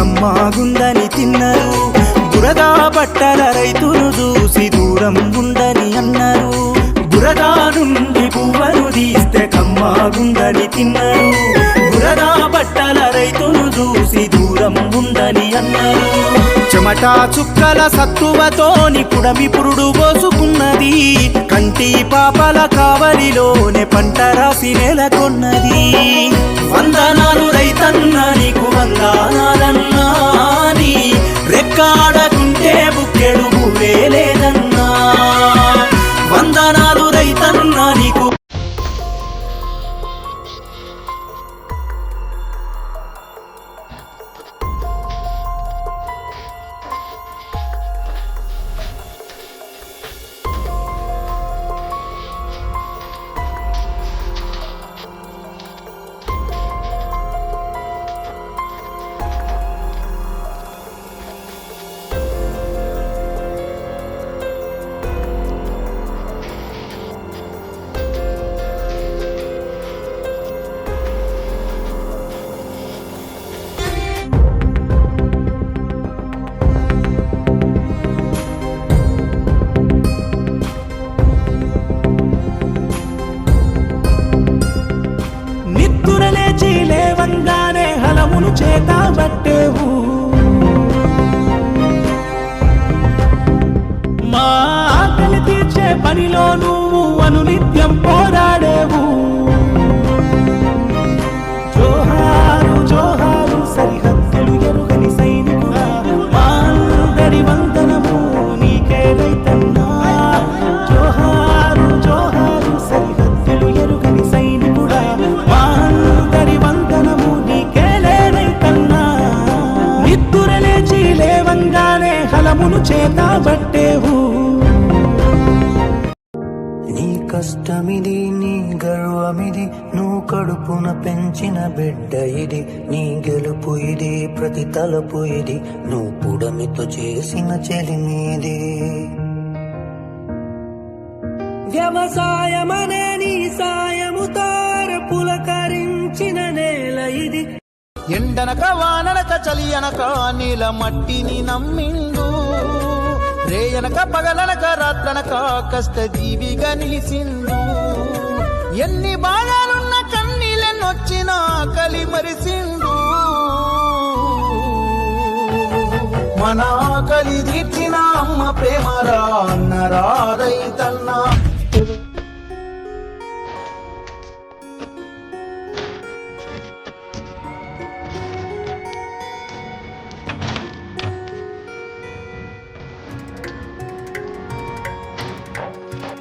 కమ్మాగుందని తిన్నారు. బురదా పట్టల రైతులు చూసి దూరం ఉందని అన్నారు. బురదా నుండి పువ్వను తీస్తే కమ్మాగుందని తిన్నారు. బురదా పట్టల రైతులు చూసి దూరం ఉందని అన్నారు. చెమటా చుక్కల సత్తువతోని కుడమి పురుడు పోసుకున్నది. కంటి పాపల కావలిలోనే పంట రాసి నెలకొన్నది. వందనాలు రైతన్నని రైతన్న నీకు చేత పట్టేవు మా ఆకలి తీర్చే పనిలో నువ్వు అనునిత్యం పోరాడేవు జోహారు జోహారు సరిహద్దులు ఎరుగని సైనికుడా. మా అందరి వందనము నీకే రైతన్నా. లేవంగానే హలమును చేత పట్టేవు. నీ కష్టమిది నీ గర్వమిది నువ్వు కడుపున పెంచిన బిడ్డ ఇది. నీ గెలుపు ఇది ప్రతి తలపు ఇది. నువ్వు పుడమితో చేసిన చెలిమీది వ్యవసాయమనే నీ సాయముతో పులకరించిన నేల ఇది. ఎండనక వాననక చలి అనక నీల మట్టిని నమ్మిండు. రేయనక పగలనక రాత్రనక కష్ట జీవిగా నిలిసిందు ఎన్ని బాగాలున్న కన్నీళ్ళనొచ్చిన కలి మరిసిందు. మన ఆకలి తీర్చిన అమ్మ ప్రేమరా అన్నరా